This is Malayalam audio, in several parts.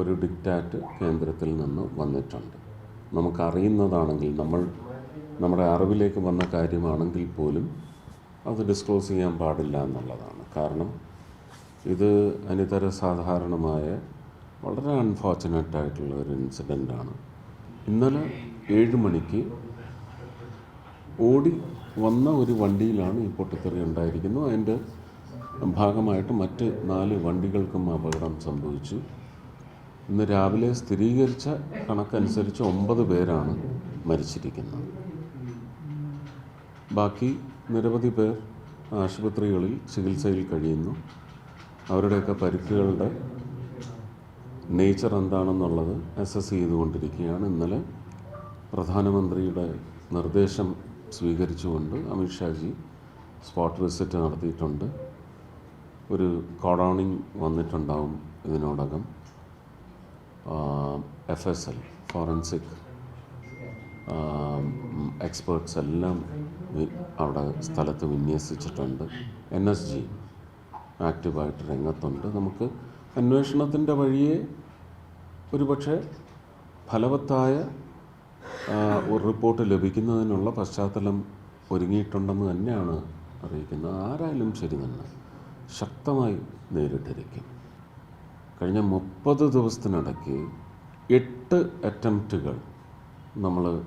ഒരു ഡിക്റ്റാറ്റ് കേന്ദ്രത്തിൽ നിന്ന് വന്നിട്ടുണ്ട്. നമുക്കറിയുന്നതാണെങ്കിൽ നമ്മൾ നമ്മുടെ അറിവിലേക്ക് വന്ന കാര്യമാണെങ്കിൽ പോലും അത് ഡിസ്ക്ലോസ് ചെയ്യാൻ പാടില്ല എന്നുള്ളതാണ്. കാരണം ഇത് അനിതര സാധാരണമായ വളരെ അൺഫോർച്ചുനേറ്റ് ആയിട്ടുള്ള ഒരു ഇൻസിഡന്റാണ് ഇന്നലെ ഏഴ് മണിക്ക് ഓടി വന്ന ഒരു വണ്ടിയിലാണ് ഈ പൊട്ടിത്തെറി ഉണ്ടായിരിക്കുന്നത്. അതിന്റെ ഭാഗമായിട്ട് മറ്റ് നാല് വണ്ടികൾക്കും അപകടം സംഭവിച്ചു. ഇന്ന് രാവിലെ സ്ഥിരീകരിച്ച കണക്കനുസരിച്ച് ഒമ്പത് പേരാണ് മരിച്ചിരിക്കുന്നത്. ബാക്കി നിരവധി പേർ ആശുപത്രികളിൽ ചികിത്സയിൽ കഴിയുന്നു. അവരുടെയൊക്കെ പരിക്കുകളുടെ നേച്ചർ എന്താണെന്നുള്ളത് അസസ് ചെയ്തുകൊണ്ടിരിക്കുകയാണ്. ഇന്നലെ പ്രധാനമന്ത്രിയുടെ നിർദ്ദേശം സ്വീകരിച്ചുകൊണ്ട് അമിത്ഷാജി സ്പോട്ട് വിസിറ്റ് നടത്തിയിട്ടുണ്ട്. ഒരു കോഡോണിങ് വന്നിട്ടുണ്ടാവും ഇതിനോടകം. F S L forensic experts എല്ലാം അവിടെ സ്ഥലത്ത് വിന്യസിച്ചിട്ടുണ്ട്. എൻ എസ് ജി ആക്റ്റീവായിട്ട് രംഗത്തുണ്ട്. നമുക്ക് അന്വേഷണത്തിന്റെ വഴിയെ ഒരുപക്ഷെ ഫലവത്തായ ഒരു റിപ്പോർട്ട് ലഭിക്കുന്നതിനുള്ള പശ്ചാത്തലം ഒരുങ്ങിയിട്ടുണ്ടെന്ന് തന്നെയാണ് അറിയിക്കുന്നത്. ആരായാലും ശരി തന്നെ ശക്തമായി നേരിട്ടിരിക്കും. കഴിഞ്ഞ മുപ്പത് ദിവസത്തിനിടയ്ക്ക് എട്ട് അറ്റംപ്റ്റുകൾ നമ്മൾ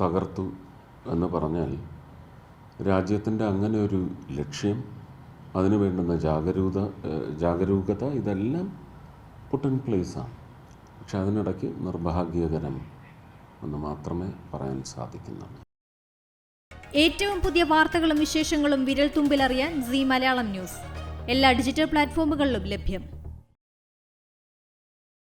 തകർത്തു എന്ന് പറഞ്ഞാൽ രാജ്യത്തിന്റെ അങ്ങനെ ഒരു ലക്ഷ്യം അതിനു വേണ്ടുന്ന ജാഗരൂത ജാഗരൂകത ഇതെല്ലാം പുട്ടൻ പ്ലേസാണ് പക്ഷെ അതിനിടയ്ക്ക് നിർഭാഗ്യകരം എന്ന് മാത്രമേ പറയാൻ സാധിക്കുന്നുള്ളൂ. ഏറ്റവും പുതിയ വാർത്തകളും വിശേഷങ്ങളും വിരൽ തുമ്പിലറിയാൻ സി മലയാളം ന്യൂസ്. എല്ലാ ഡിജിറ്റൽ പ്ലാറ്റ്ഫോമുകളിലും ലഭ്യം.